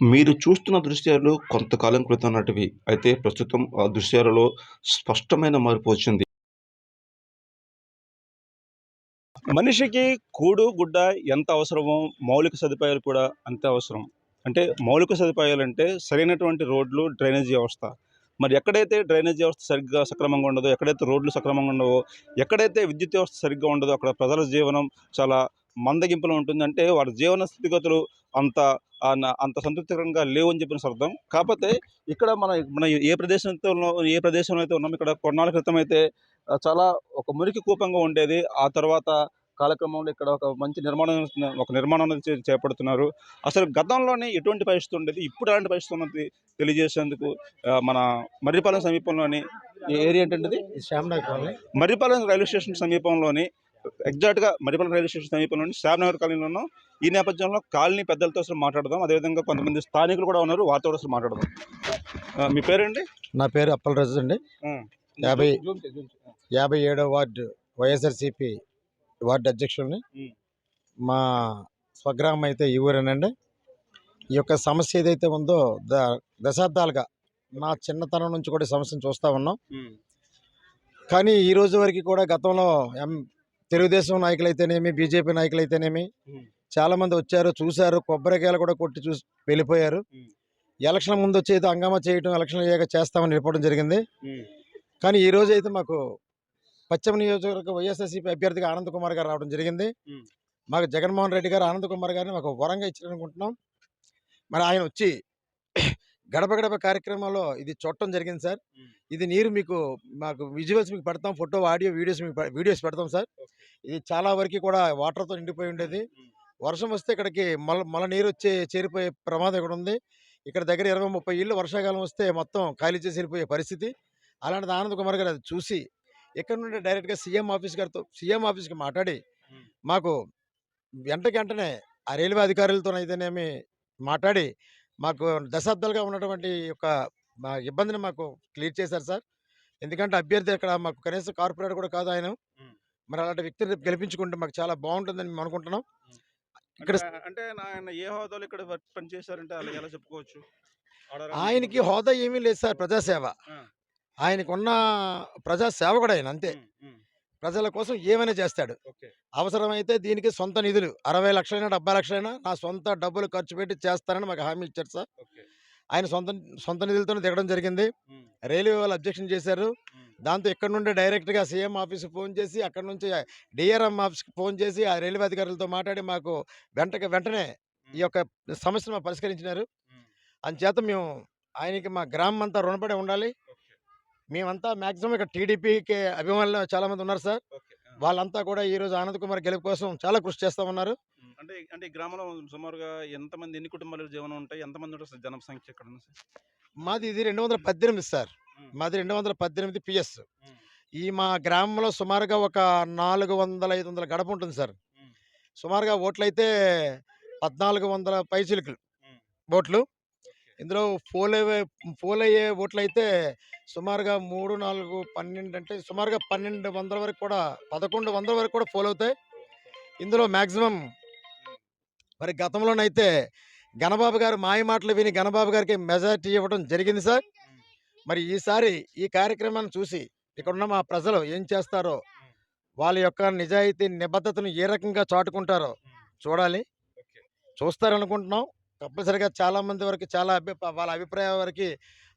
మీరు చూస్తున్న దృశ్యాలు కొంతకాలం క్రితం నాటివి. అయితే ప్రస్తుతం ఆ దృశ్యాలలో స్పష్టమైన మార్పు వచ్చింది. మనిషికి కూడు, గుడ్డ ఎంత అవసరమో మౌలిక సదుపాయాలు కూడా అంతే అవసరం. అంటే మౌలిక సదుపాయాలు అంటే సరైనటువంటి రోడ్లు, డ్రైనేజీ వ్యవస్థ. మరి ఎక్కడైతే డ్రైనేజీ వ్యవస్థ సరిగ్గా సక్రమంగా ఉండదో, ఎక్కడైతే రోడ్లు సక్రమంగా ఉండవో, ఎక్కడైతే విద్యుత్ వ్యవస్థ సరిగ్గా ఉండదో అక్కడ ప్రజల జీవనం చాలా మందగింపులో ఉంటుంది. అంటే వారి జీవన స్థితిగతులు అంత అంత సంతృప్తికరంగా లేవని చెప్పేసి అర్థం. కాపోతే ఇక్కడ మన మన ఏ ప్రదేశంతో ఏ ప్రదేశంలో అయితే ఉన్నామో ఇక్కడ కొన్నాళ్ళ క్రితం అయితే చాలా ఒక మురికి కూపంగా ఉండేది. ఆ తర్వాత కాలక్రమంలో ఇక్కడ ఒక మంచి నిర్మాణం ఒక నిర్మాణం చేపడుతున్నారు. అసలు గతంలోనే ఎటువంటి పరిస్థితి ఉండేది? ఇప్పుడు ఎలాంటి పరిస్థితి ఉన్నది తెలియజేసేందుకు మన మర్రిపాలెం సమీపంలోని area colony Marripalem railway station సమీపంలోని ఎగ్జాక్ట్‌గా మర్రిపాలెం రైల్వే స్టేషన్ సమీపంలోని శ్యామ్‌నగర్ కాలనీలో ఉన్నాం. ఈ నేపథ్యంలో కాలనీ పెద్దలతో అసలు మాట్లాడదాం. అదేవిధంగా కొంతమంది స్థానికులు కూడా ఉన్నారు. వారితో అసలు మాట్లాడదాం. మీ పేరండి? నా పేరు అప్పలరాజు అండి. యాభై. యాభై ఏడో వార్డు వైఎస్ఆర్సిపి వార్డు అధ్యక్షుడిని. మా స్వగ్రామం అయితే ఈ ఊరేనండి ఈ యొక్క సమస్య ఏదైతే ఉందో ద దశాబ్దాలుగా నా చిన్నతనం నుంచి కూడా ఈ సమస్యను చూస్తూ ఉన్నాం. కానీ ఈ రోజు వరకు కూడా గతంలో ఎం తెలుగుదేశం నాయకులైతేనేమి బీజేపీ నాయకులైతేనేమి. చాలామంది వచ్చారు చూశారు కొబ్బరికాయలు కూడా కొట్టి చూసి వెళ్ళిపోయారు. ఎలక్షన్ ముందు వచ్చి అయితే హంగామా చేయడం ఎలక్షన్ అయ్యాక చేస్తామని చెప్పడం జరిగింది. కానీ ఈ రోజు అయితే మాకు పశ్చిమ నియోజకవర్గ వైఎస్ఆర్సీపీ అభ్యర్థిగా ఆనంద్ కుమార్ గారు రావడం జరిగింది. మాకు జగన్మోహన్ రెడ్డి గారు ఆనంద్ కుమార్ గారిని మాకు వరంగా ఇచ్చారనుకుంటున్నాం మరి ఆయన వచ్చి గడప గడప కార్యక్రమంలో ఇది చూడటం జరిగింది సార్. ఇది నీరు మీకు మాకు విజువల్స్ మీకు పెడతాం ఫోటో ఆడియో వీడియోస్ మీకు వీడియోస్ పెడతాం సార్ ఇది చాలా వరకు కూడా వాటర్తో నిండిపోయి ఉండేది. వర్షం వస్తే ఇక్కడికి మల మల నీరు వచ్చే చేరిపోయే ప్రమాదం ఇక్కడ ఉంది ఇక్కడ దగ్గర ఇరవై ముప్పై ఇళ్ళు వర్షాకాలం వస్తే మొత్తం ఖాళీ చేసి వెళ్ళిపోయే పరిస్థితి అలాంటిది ఆనంద్ కుమార్ గారు అది చూసి ఇక్కడ నుండి డైరెక్ట్గా సీఎం ఆఫీస్ గారితో సీఎం ఆఫీస్కి మాట్లాడి. మాకు వెంటకి వెంటనే ఆ రైల్వే అధికారులతోనైతేనేమి మాట్లాడి మాకు దశాబ్దాలుగా ఉన్నటువంటి యొక్క మా ఇబ్బందిని మాకు క్లియర్ చేశారు సార్ ఎందుకంటే అభ్యర్థి ఇక్కడ మాకు కనీసం కార్పొరేట్ కూడా కాదు ఆయన. మరి అలాంటి వ్యక్తిని రేపు గెలిపించుకుంటే మాకు చాలా బాగుంటుందని మేము అనుకుంటున్నాం. ఇక్కడ అంటే ఆయన ఏ హోదాలో ఇక్కడ వర్క్ పని చేశారంటే అలా ఎలా చెప్పుకోవచ్చు? ఆయనకి హోదా. ఏమీ లేదు సార్ ప్రజాసేవ. ఆ. ఆయనకు ఉన్న ప్రజా సేవకుడు ఆయన అంతే. ప్రజల కోసం ఏమైనా చేస్తాడు. అవసరమైతే దీనికి సొంత నిధులు అరవై లక్షలైనా డెబ్బై లక్షలైనా నా సొంత డబ్బులు ఖర్చు పెట్టి చేస్తానని మాకు హామీ ఇచ్చారు సార్. ఆయన సొంత సొంత నిధులతోనే దిగడం జరిగింది. రైల్వే వాళ్ళు అబ్జెక్షన్ చేశారు. దాంతో ఇక్కడ నుండి డైరెక్ట్గా సీఎం ఆఫీస్కి ఫోన్ చేసి అక్కడ నుంచి డిఆర్ఎం ఆఫీస్కి ఫోన్ చేసి ఆ రైల్వే అధికారులతో మాట్లాడి మాకు వెంటకి వెంటనే ఈ యొక్క సమస్యను మాకు పరిష్కరించినారు. అందుచేత మేము ఆయనకి మా గ్రామం అంతా రుణపడి ఉండాలి. మేమంతా మాక్సిమం ఇక్కడ టీడీపీకి అభిమానులు చాలామంది ఉన్నారు సార్. వాళ్ళంతా కూడా ఈరోజు ఆనంద్ కుమార్ గెలుపు కోసం చాలా కృషి చేస్తూ ఉన్నారు. అంటే అంటే గ్రామంలో సుమారుగా ఎంతమంది ఎన్ని కుటుంబాలు జీవనం ఉంటాయి? ఎంతమంది జనసంఖ్య ఇక్కడ మాది ఇది రెండు వందల పద్దెనిమిది సార్. మాది రెండు వందల పద్దెనిమిది పిఎస్. ఈ మా గ్రామంలో సుమారుగా ఒక నాలుగు వందల ఐదు వందల గడప ఉంటుంది సార్. సుమారుగా ఓట్లయితే పద్నాలుగు వందల పైచిలుకులు. ఓట్లు ఇందులో పోల్ అయ్యే పోల్ అయ్యే ఓట్లు అయితే సుమారుగా మూడు నాలుగు పన్నెండు అంటే సుమారుగా పన్నెండు వందల వరకు కూడా పదకొండు వందల వరకు కూడా పోల్ అవుతాయి ఇందులో మ్యాక్సిమం మరి గతంలోనైతే గణబాబు గారు మాయ మాటలు విని గణబాబు గారికి మెజార్టీ ఇవ్వడం జరిగింది సార్. మరి ఈసారి ఈ కార్యక్రమాన్ని చూసి ఇక్కడ ఉన్న మా ప్రజలు ఏం చేస్తారో వాళ్ళ యొక్క నిజాయితీ నిబద్ధతను ఏ రకంగా చాటుకుంటారో. చూడాలి. చూస్తారనుకుంటున్నాం. తప్పనిసరిగా చాలా మంది వరకు చాలా అభి వాళ్ళ అభిప్రాయం వరకు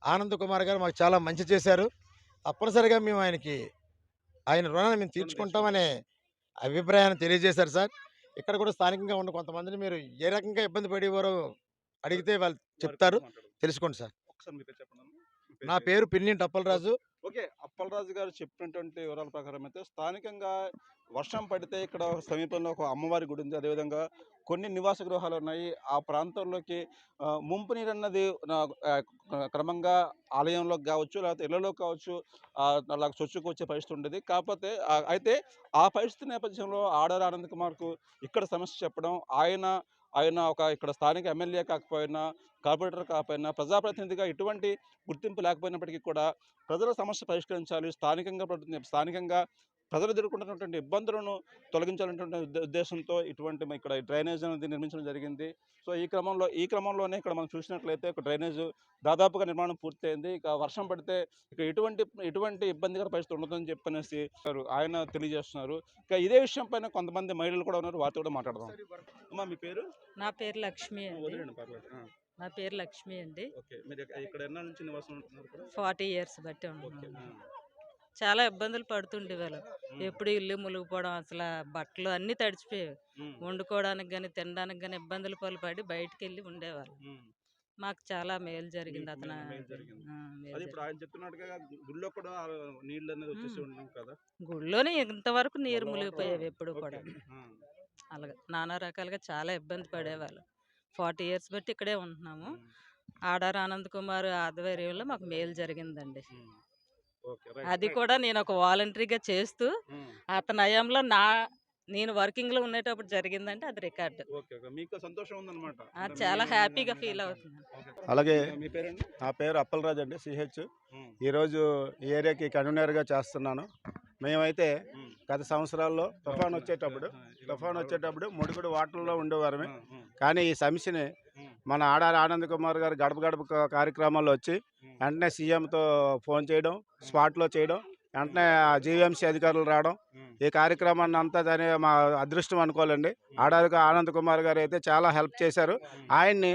ఆనంద్ కుమార్ గారు మాకు చాలా మంచి చేశారు. తప్పనిసరిగా మేము ఆయనకి ఆయన రుణాన్ని మేము తీర్చుకుంటామనే అభిప్రాయాన్ని తెలియజేశారు సార్. ఇక్కడ కూడా స్థానికంగా ఉన్న కొంతమందిని మీరు ఏ రకంగా ఇబ్బంది పడేవారో అడిగితే వాళ్ళు చెప్తారు. తెలుసుకోండి సార్. నా పేరు పిన్నింటి అప్పలరాజు ఓకే. అప్పలరాజు గారు చెప్పినటువంటి వివరాల ప్రకారం అయితే స్థానికంగా వర్షం పడితే ఇక్కడ సమీపంలో ఒక అమ్మవారి గుడి ఉంది. అదేవిధంగా కొన్ని నివాస గృహాలు ఉన్నాయి. ఆ ప్రాంతంలోకి ముంపు నీరు అన్నది క్రమంగా ఆలయంలోకి కావచ్చు లేకపోతే ఇళ్ళలోకి కావచ్చు అలా చొచ్చుకు వచ్చే పరిస్థితి ఉండేది. కాకపోతే అయితే ఆ పరిస్థితి నేపథ్యంలో ఆడారి ఆనంద్ కుమార్కు ఇక్కడ సమస్య చెప్పడం ఆయన ఆయన ఒక ఇక్కడ స్థానిక ఎమ్మెల్యే కాకపోయినా కార్పొరేటర్ కాకపోయినా ప్రజాప్రతినిధిగా ఎటువంటి గుర్తింపు లేకపోయినప్పటికీ కూడా ప్రజల సమస్య పరిష్కరించాలి స్థానికంగా స్థానికంగా ప్రజలు ఎదుర్కొంటున్నటువంటి ఇబ్బందులను తొలగించాలనేటువంటి ఉద్దే- ఉద్దేశంతో ఇటువంటి మ- ఇక్కడ డ్రైనేజ్ అనేది నిర్మించడం జరిగింది. సో ఈ క్రమంలో ఈ క్రమంలోనే ఇక్కడ మనం చూసినట్లయితే ఒక డ్రైనేజ్ దాదాపుగా నిర్మాణం పూర్తయింది. ఇక వర్షం పడితే ఇక ఎటువంటి ఎటువంటి ఇబ్బందికర పరిస్థితి ఉండదని చెప్పనేసి ఆయన తెలియజేస్తున్నారు. ఇక ఇదే విషయం పైన కొంతమంది మహిళలు కూడా ఉన్నారు. వారితో కూడా మాట్లాడదాం. అమ్మా మీ పేరు? నా పేరు లక్ష్మి నా పేరు లక్ష్మి అండి. ఓకే. మీరు ఇక్కడ- ఇక్కడ ఎన్నాళ్ళ నుంచి నివాసం ఉంటున్నారు ఇక్కడ? ఫార్టీ ఇయర్స్ బట్టి చాలా ఇబ్బందులు పడుతుండే వాళ్ళు ఎప్పుడు ఇల్లు మునిగిపోవడం అసలు బట్టలు అన్నీ తడిచిపోయేవి. వండుకోవడానికి కానీ తినడానికి కానీ ఇబ్బందులు పాల్పడి బయటికి వెళ్ళి ఉండేవాళ్ళు. మాకు చాలా మేలు జరిగింది అతను. గుళ్ళో కూడా నీళ్ళు అనేది కదా. గుళ్ళోనే ఇంతవరకు నీరు మునిగిపోయేవి ఎప్పుడు. కూడా అలాగే నానా రకాలుగా చాలా ఇబ్బంది పడేవాళ్ళు. ఫార్టీ ఇయర్స్ బట్టి ఇక్కడే ఉంటున్నాము. ఆడార్ ఆనంద్ కుమార్ ఆధ్వర్యంలో మాకు మేలు జరిగిందండి. అది రైట్. కూడా నేను ఒక వాలంటరీగా చేస్తూ అతని హయాంలో నా నేను వర్కింగ్లో ఉండేటప్పుడు జరిగిందంటే అది రికార్డు. మీకు సంతోషం ఉందన్నమాట. ఆ, అంటే చాలా హ్యాపీగా ఫీల్ ఓకే. అలాగే మీ పేరండి? నా పేరు అప్పలరాజు అండి సిహెచ్ ఈరోజు ఈ ఏరియాకి కన్వీనర్గా చేస్తున్నాను. మేమైతే. గత సంవత్సరాల్లో తుఫాన్ వచ్చేటప్పుడు తుఫాన్. వచ్చేటప్పుడు ముడుగుడు వాటర్లో ఉండేవారమే. కానీ ఈ సమస్యని మన ఆడారి ఆనంద్ కుమార్ గారు గడప గడప కార్యక్రమాల్లో వచ్చి వెంటనే సీఎంతో ఫోన్ చేయడం స్పాట్లో చేయడం వెంటనే జీవీఎంసీ అధికారులు రావడం. ఈ కార్యక్రమాన్ని అంతా దాని మా అదృష్టం అనుకోవాలండి. ఆడారి ఆనంద్ కుమార్ గారు అయితే చాలా హెల్ప్ చేశారు. ఆయన్ని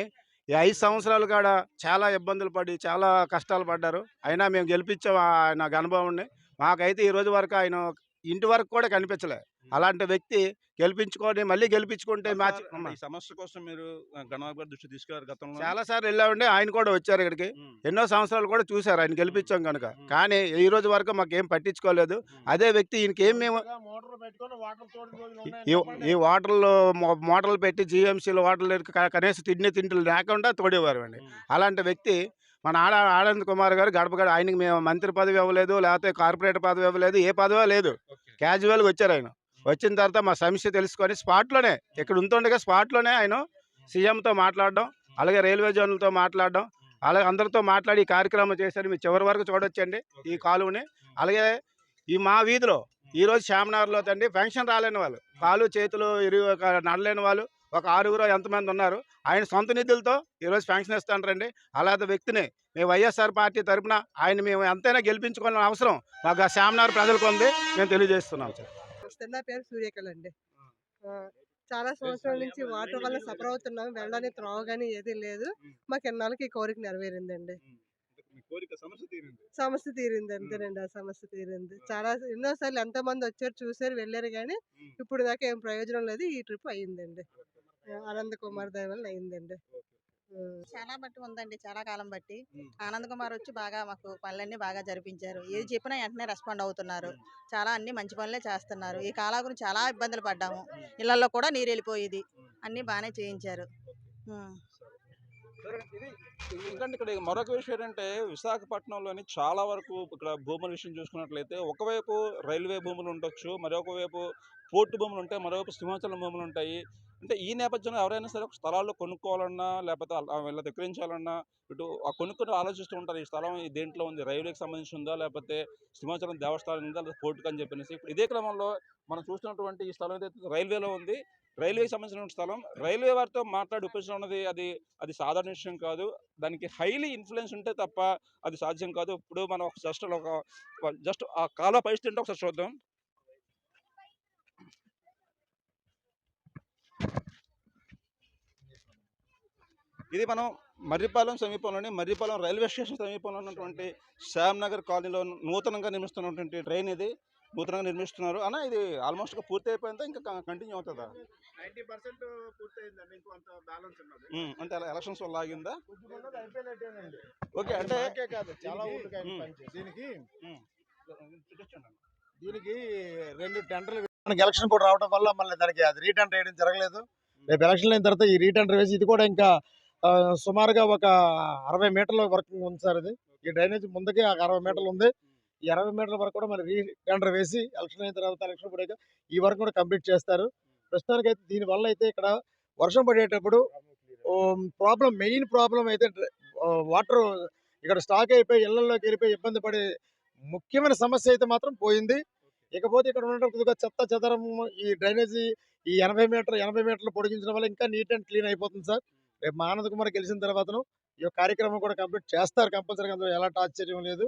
ఈ ఐదు సంవత్సరాలు కూడా చాలా ఇబ్బందులు పడి చాలా కష్టాలు పడ్డారు. అయినా మేము గెలిపించాం ఆయన అనుభవాన్ని మాకైతే ఈ రోజు వరకు ఆయన ఇంటి వరకు కూడా కనిపించలే. అలాంటి వ్యక్తి గెలిపించుకొని మళ్ళీ గెలిపించుకుంటే మ్యాచ్ ఈ సమస్య కోసం మీరు ఆ, గణబాబు గారి దృష్టి తీసుకెళ్ళారు గతంలో చాలా సార్లు వెళ్ళామండి. ఆయన కూడా వచ్చారు ఇక్కడికి. ఎన్నో సంవత్సరాలు కూడా చూశారు ఆయన గెలిపించాం కనుక కానీ ఈ రోజు వరకు మాకు ఏం పట్టించుకోలేదు అదే వ్యక్తి ఈయనకి ఏం మేము ఈ- వాటర్లో మోటార్లు పెట్టి జీఎంసీలో వాటర్లు కనీసం తిండి తింటులు లేకుండా తోడేవారు అండి అలాంటి వ్యక్తి మన ఆడ ఆనంద్ కుమార్ గారు గడప గడ ఆయనకి మేము మంత్రి పదవి ఇవ్వలేదు లేకపోతే కార్పొరేటర్ పదవి ఇవ్వలేదు ఏ పదవి లేదు. క్యాజువల్గా వచ్చారు ఆయన. వచ్చిన తర్వాత మా సమస్య తెలుసుకొని స్పాట్లోనే ఇక్కడ ఉంటుండగా స్పాట్లోనే ఆయన సీఎంతో మాట్లాడడం అలాగే రైల్వే జోన్లతో మాట్లాడడం అలాగే అందరితో మాట్లాడి ఈ కార్యక్రమం చేశారు. మీరు చివరి వరకు చూడొచ్చండి ఈ కాలువని. అలాగే ఈ మా వీధిలో ఈరోజు రోజు శ్యామనగర్లో తండ్రి పెన్షన్ రాలేని వాళ్ళు. కాలు చేతులు ఇరు ఒక నడలేని వాళ్ళు. ఒక ఆరుగురు ఎంతమంది ఉన్నారు. ఆయన సొంత నిధులతో ఈరోజు పెన్షన్ ఇస్తాంటారండి అలాంటి వ్యక్తిని మేము వైఎస్ఆర్ పార్టీ తరఫున ఆయన మేము ఎంతైనా గెలిపించుకోవాలని అవసరం మాకు ఆ శ్యామనగర్ ప్రజలకు ఉంది. మేము తెలియజేస్తున్నాం సార్. నా పేరు సూర్యకళ అండి. చాలా సంవత్సరాల నుంచి వాటర్ వల్ల సఫర్ అవుతున్నాం. వెళ్ళడానికి త్రోవ కానీ ఏది లేదు. మాకు ఎన్నాళ్ళకి ఈ కోరిక నెరవేరిందండి. సమస్య తీరింది. అంతేనండి. ఆ సమస్య తీరింది. చాలా ఎన్నోసార్లు ఎంతో మంది వచ్చారు చూసారు వెళ్ళారు కానీ. ఇప్పుడు దాకా ఏం ప్రయోజనం లేదు. ఈ ట్రిప్ అయ్యిందండి ఆ, ఆనంద్ కుమార్ దయ వల్ల అయిందండి. చాలా బట్టి ఉందండి. చాలా కాలం బట్టి. ఆనంద్ కుమార్ వచ్చి బాగా మాకు పనులన్నీ బాగా జరిపించారు. ఏది చెప్పినా వెంటనే రెస్పాండ్ అవుతున్నారు. చాలా అన్ని మంచి పనులే చేస్తున్నారు. ఈ కాలా గురించి చాలా ఇబ్బందులు పడ్డాము. ఇళ్ళలో కూడా నీరు వెళ్ళిపోయేది అన్ని బాగానే చేయించారు. ఇది ఎందుకంటే ఇక్కడ మరొక విషయం ఏంటంటే విశాఖపట్నంలోని చాలా వరకు ఇక్కడ భూముల విషయం చూసుకున్నట్లయితే ఒకవైపు రైల్వే భూములు ఉండొచ్చు మరొక వైపు పోర్టు భూములు ఉంటాయి మరోవైపు సింహాచలం భూములు ఉంటాయి. అంటే ఈ నేపథ్యంలో ఎవరైనా సరే ఒక స్థలాల్లో కొనుక్కోవాలన్నా లేకపోతే అలా విక్రయించాలన్నా ఇటు ఆ కొనుక్కుని ఆలోచిస్తూ ఉంటారు ఈ స్థలం దేంట్లో ఉంది రైల్వేకి సంబంధించి ఉందా లేకపోతే సింహాచలం దేవస్థానం ఉందా లేదా పోర్టుకి అని చెప్పేసి. ఇప్పుడు ఇదే క్రమంలో మనం చూస్తున్నటువంటి ఈ స్థలం ఏదైతే రైల్వేలో ఉంది రైల్వే సంబంధించిన స్థలం. రైల్వే వారితో మాట్లాడి ఒప్పించడం అది అది సాధారణ విషయం కాదు. దానికి హైలీ ఇన్ఫ్లుయెన్స్ ఉంటే తప్ప అది సాధ్యం కాదు. ఇప్పుడు మనం ఒక జస్ట్ ఒక జస్ట్ ఆ కాలువ పరిస్థితి ఏంటో ఒకసారి చూద్దాం. ఇది మనం మర్రిపాలెం సమీపంలోని మర్రిపాలెం రైల్వే స్టేషన్ సమీపంలో ఉన్నటువంటి శ్యామ్ నగర్ కాలనీలో నూతనంగా నిర్మిస్తున్నటువంటి ట్రైన్ ఇది. నూతనంగా నిర్మిస్తున్నారు. అన్న ఇది ఆల్మోస్ట్ పూర్తి అయిపోయిందా ఇంకా కంటిన్యూ అవుతుందా? నైంటీ పర్సెంట్ పూర్తయిందండి. ఇంకొంత బ్యాలెన్స్ ఉన్నది. అంటే అలా ఎలక్షన్స్ వల్ల ఆగిందా. ఓకే అంటే కాదు చాలా దీనికి- దీనికి రెండు టెండర్లు మనకి ఎలక్షన్ కూడా రావడం వల్ల మళ్ళీ దానికి అది రీటెండర్ వేయడం జరగలేదు. రేపు ఎలక్షన్ అయిన తర్వాత ఈ రీటెండర్ వేసి ఇది కూడా ఇంకా సుమారుగా ఒక అరవై మీటర్ల వరకు ఉంది సార్ ఇది. ఈ డ్రైనేజ్ ముందుకే ఒక అరవై మీటర్లు ఉంది. ఈ అరవై మీటర్ల వరకు కూడా మరి రీ టెండర్ వేసి ఎలక్షన్ అయిన తర్వాత ఎలక్షన్ పడాక ఈ వరకు కూడా కంప్లీట్ చేస్తారు. ప్రస్తుతానికి అయితే దీని వల్ల అయితే ఇక్కడ వర్షం పడేటప్పుడు ప్రాబ్లం మెయిన్ ప్రాబ్లం అయితే వాటర్ ఇక్కడ స్టాక్ అయిపోయి ఇళ్ళలోకి వెళ్ళిపోయి ఇబ్బంది పడే ముఖ్యమైన సమస్య అయితే మాత్రం పోయింది. ఇకపోతే ఇక్కడ ఉన్నటువంటి కొద్దిగా చెత్త చెదరం ఈ డ్రైనేజీ ఈ ఎనభై మీటర్ ఎనభై మీటర్లు పొడిగించడం వల్ల ఇంకా నీట్ అండ్ క్లీన్ అయిపోతుంది సార్. రేపు మా ఆనంద్ కుమార్ గెలిచిన తర్వాతను ఈ కార్యక్రమం కూడా కంప్లీట్ చేస్తారు కంపల్సరీగా. అందులో ఎలాంటి ఆశ్చర్యం లేదు.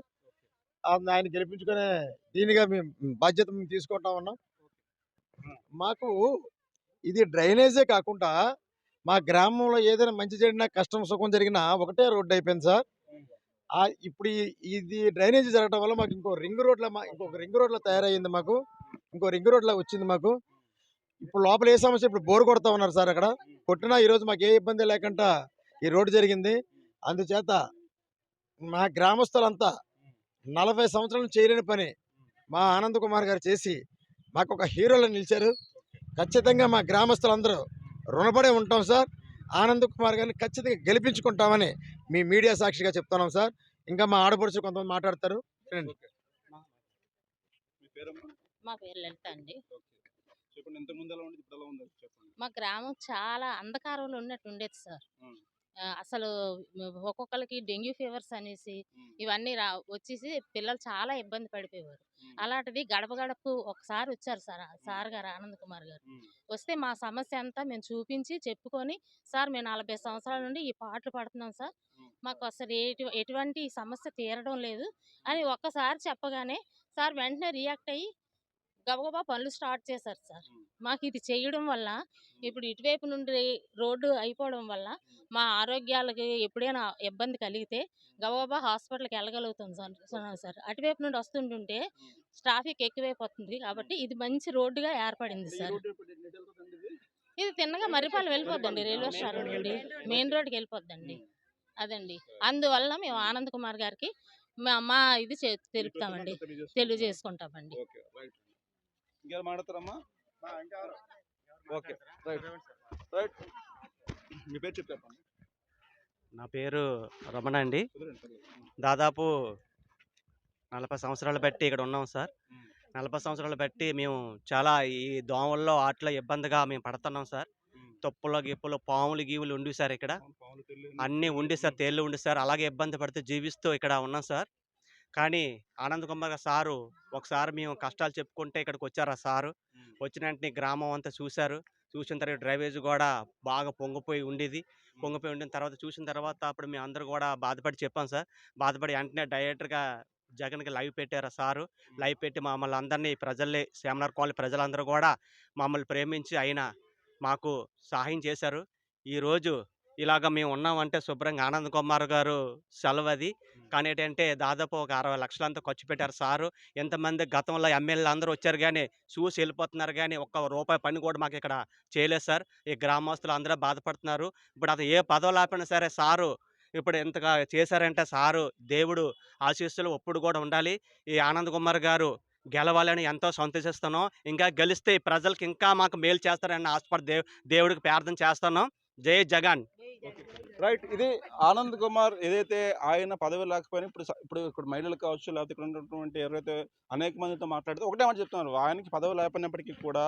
ఆయన గెలిపించుకునే దీనిగా మేము బాధ్యత మేము తీసుకుంటా ఉన్నాం. మాకు ఇది డ్రైనేజే కాకుండా మా గ్రామంలో ఏదైనా మంచి జరిగినా కష్టం సుఖం జరిగినా ఒకటే రోడ్డు అయిపోయింది సార్. ఇప్పుడు ఈ- ఇది డ్రైనేజీ జరగడం వల్ల మాకు ఇంకో రింగ్ రోడ్ల మా ఇంకొక రింగ్ రోడ్ల తయారయ్యింది మాకు. ఇంకో రింగ్ రోడ్ల వచ్చింది మాకు. ఇప్పుడు లోపల ఏ సమస్య ఇప్పుడు బోర్ కొడతా ఉన్నారు సార్ అక్కడ. కొట్టినా ఈరోజు మాకు ఏ ఇబ్బంది లేకుండా ఈ రోడ్డు జరిగింది. అందుచేత మా గ్రామస్తులంతా నలభై సంవత్సరాలు చేయలేని పని మా ఆనంద్ కుమార్ గారు చేసి మాకు ఒక హీరోలో నిలిచారు. ఖచ్చితంగా మా గ్రామస్తులందరూ రుణపడే ఉంటాం సార్. ఆనంద్ కుమార్ గారిని ఖచ్చితంగా గెలిపించుకుంటామని మీ మీడియా సాక్షిగా చెప్తున్నాం సార్. ఇంకా మా ఆడపడుచు కొంతమంది మాట్లాడతారు. మీ పేరమ్మా? మా పేరు లలిత అండి. చెప్పండి ఎంత ముందు ఎలా ఉంది ఇప్పుడు ఎలా ఉంది చెప్పండి. మా గ్రామం చాలా అంధకారంలో ఉన్నట్టు ఉండేది సార్. అసలు ఒక్కొక్కరికి డెంగ్యూ ఫీవర్స్ అనేసి. ఇవన్నీ రా వచ్చేసి పిల్లలు చాలా ఇబ్బంది పడిపోయేవారు. అలాంటిది గడప గడపకు ఒకసారి వచ్చారు సార్ సార్ గారు ఆనంద్ కుమార్ గారు. వస్తే మా సమస్య అంతా మేము చూపించి చెప్పుకొని సార్ మేము నలభై సంవత్సరాల నుండి ఈ పాటలు పడుతున్నాం సార్. మాకు అసలు ఎటు ఎటువంటి సమస్య తీరడం లేదు అని ఒక్కసారి చెప్పగానే సార్ వెంటనే రియాక్ట్ అయ్యి గబగబా పనులు స్టార్ట్ చేశారు సార్. మాకు ఇది చేయడం వల్ల ఇప్పుడు ఇటువైపు నుండి రోడ్డు అయిపోవడం వల్ల మా ఆరోగ్యాలకి ఎప్పుడైనా ఇబ్బంది కలిగితే గబగబా హాస్పిటల్కి వెళ్ళగలుగుతాం సార్ సార్- సార్. అటువైపు నుండి వస్తుంటుంటే ట్రాఫిక్ ఎక్కువైపోతుంది కాబట్టి ఇది మంచి రోడ్డుగా ఏర్పడింది సార్. ఇది? తిన్నగా మరిపాలు వెళ్ళిపోద్దండి రైల్వే స్టేషన్ నుండి. మెయిన్ రోడ్కి వెళ్ళిపోద్దండి. అదండి. అందువల్ల మేము ఆనంద్ కుమార్ గారికి మా ఇది చే- తెలుపుతామండి. తెలియజేసుకుంటామండి. ఇంకేం మాట్లాడతారమ్మా ఓకే. రైట్. రైట్. మీ పేరు చెప్పండి నా పేరు రమణ అండి. దాదాపు నలభై సంవత్సరాలు బట్టి ఇక్కడ ఉన్నాం సార్. నలభై సంవత్సరాలు బట్టి మేము చాలా ఈ దోమల్లో ఆటలో ఇబ్బందిగా మేము పడుతున్నాం సార్. తొప్పులు గిప్పులు పాములు గీవులు ఉండి సార్ ఇక్కడ. అన్నీ ఉండి సార్ తేళ్ళు ఉండి సార్. అలాగే ఇబ్బంది పడుతూ జీవిస్తూ ఇక్కడ ఉన్నాం సార్. కానీ ఆనంద్ కుమార్ గారు సారు ఒకసారి మేము కష్టాలు చెప్పుకుంటే ఇక్కడికి వచ్చారు ఆ సారు. వచ్చిన వెంటనే గ్రామం అంతా చూశారు. చూసిన తర్వాత డ్రైవేజ్ కూడా బాగా పొంగిపోయి ఉండేది. పొంగిపోయి ఉండిన తర్వాత చూసిన తర్వాత అప్పుడు మేము అందరూ కూడా బాధపడి చెప్పాం సార్. బాధపడి వెంటనే డైరెక్టర్గా జగన్కి లైవ్ పెట్టారు సారు. లైవ్ పెట్టి మమ్మల్ని అందరినీ ప్రజల్ని శ్యామనగర్ కాలనీ ప్రజలందరూ కూడా మమ్మల్ని ప్రేమించి ఆయన మాకు సహాయం చేశారు. ఈరోజు ఇలాగ మేము ఉన్నామంటే శుభ్రంగా ఆనంద్ కుమార్ గారు సెలవు అది కానీ ఏంటంటే దాదాపు ఒక అరవై లక్షలంతా ఖర్చు పెట్టారు సారు. ఎంతమంది గతంలో ఎమ్మెల్యేలు అందరూ వచ్చారు కానీ చూసి వెళ్ళిపోతున్నారు కానీ ఒక్క రూపాయి పని కూడా మాకు ఇక్కడ చేయలేదు సార్. ఈ గ్రామస్తులు అందరూ బాధపడుతున్నారు. ఇప్పుడు అది ఏ పదవులు ఆపినా సరే సారు ఇప్పుడు ఇంతగా చేశారంటే సారు దేవుడు ఆశీస్సులు ఒప్పుడు కూడా ఉండాలి. ఈ ఆనంద్ కుమార్ గారు గెలవాలని ఎంతో సంతోషిస్తున్నాం. ఇంకా గెలిస్తే ప్రజలకు ఇంకా మాకు మేలు చేస్తారని ఆశపడి దేవు దేవుడికి ప్రార్థన చేస్తున్నాం. జై జగన్. రైట్. ఇది ఆనంద్ కుమార్ ఏదైతే ఆయన పదవి లేకపోయినా ఇప్పుడు ఇప్పుడు ఇక్కడ మహిళలు కావచ్చు లేకపోతే ఇక్కడ ఉన్నటువంటి ఎవరైతే అనేక మందితో మాట్లాడితే ఒకటే మాట చెప్తున్నారు. ఆయనకి పదవి లేకపోయినప్పటికీ కూడా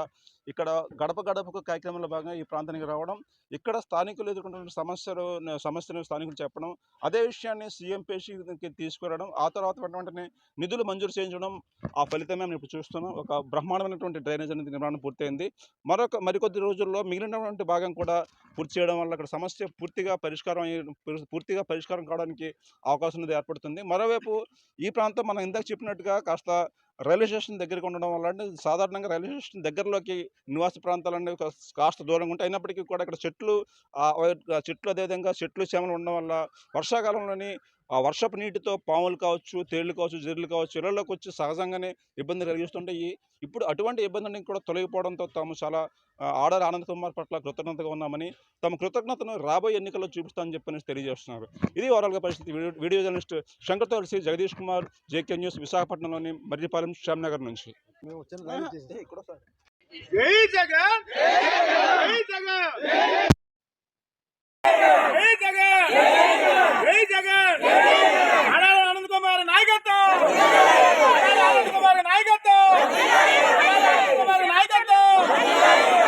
ఇక్కడ గడప గడపకు కార్యక్రమంలో భాగంగా ఈ ప్రాంతానికి రావడం ఇక్కడ స్థానికులు ఎదుర్కొంటున్న సమస్యలు సమస్యలు స్థానికులు చెప్పడం అదే విషయాన్ని సీఎం పేషికి తీసుకురావడం ఆ తర్వాత వెంటనే నిధులు మంజూరు చేయించడం ఆ ఫలితమే మనం ఇప్పుడు చూస్తున్నాం. ఒక బ్రహ్మాండమైనటువంటి డ్రైనేజ్ అనేది నిర్మాణం పూర్తయింది. మరొక మరికొద్ది రోజుల్లో మిగిలినటువంటి భాగం కూడా పూర్తి చేయడం వల్ల అక్కడ సమస్య పూర్తిగా పరిష్కారం పరిష్కారం పూర్తిగా పరిష్కారం కావడానికి అవకాశం అనేది ఏర్పడుతుంది. మరోవైపు ఈ ప్రాంతం మనం ఇందాక చెప్పినట్టుగా కాస్త రైల్వే స్టేషన్ దగ్గరికి ఉండడం వల్ల అంటే సాధారణంగా రైల్వే స్టేషన్ దగ్గరలోకి నివాస ప్రాంతాలు అనేవి కాస్త- కాస్త దూరంగా ఉంటాయి. అయినప్పటికీ కూడా ఇక్కడ చెట్లు చెట్లు అదేవిధంగా చెట్లు చేమలు ఉండడం వల్ల వర్షాకాలంలోని ఆ వర్షపు నీటితో పాములు కావచ్చు తేళ్ళు కావచ్చు జర్లు కావచ్చు ఇళ్ళలోకి వచ్చి సహజంగానే ఇబ్బంది కలిగిస్తుంటాయి. ఇప్పుడు అటువంటి ఇబ్బందులన్నీ కూడా తొలగిపోవడంతో తాము చాలా ఆ, ఆనంద్ కుమార్ పట్ల కృతజ్ఞతగా ఉన్నామని తమ కృతజ్ఞతను రాబోయే ఎన్నికల్లో చూపిస్తామని చెప్పని తెలియజేస్తున్నారు. ఇది ఓవరాల్గా పరిస్థితి. వీడియో జర్నలిస్ట్ శంకర్తో కలిసి జగదీష్ కుమార్ జేకే న్యూస్ విశాఖపట్నంలోని మర్రిపాలెం శ్రీకాకుళం శ్యామ్ నగర్ నుంచి నాయకత్వం! నాయకత్వం!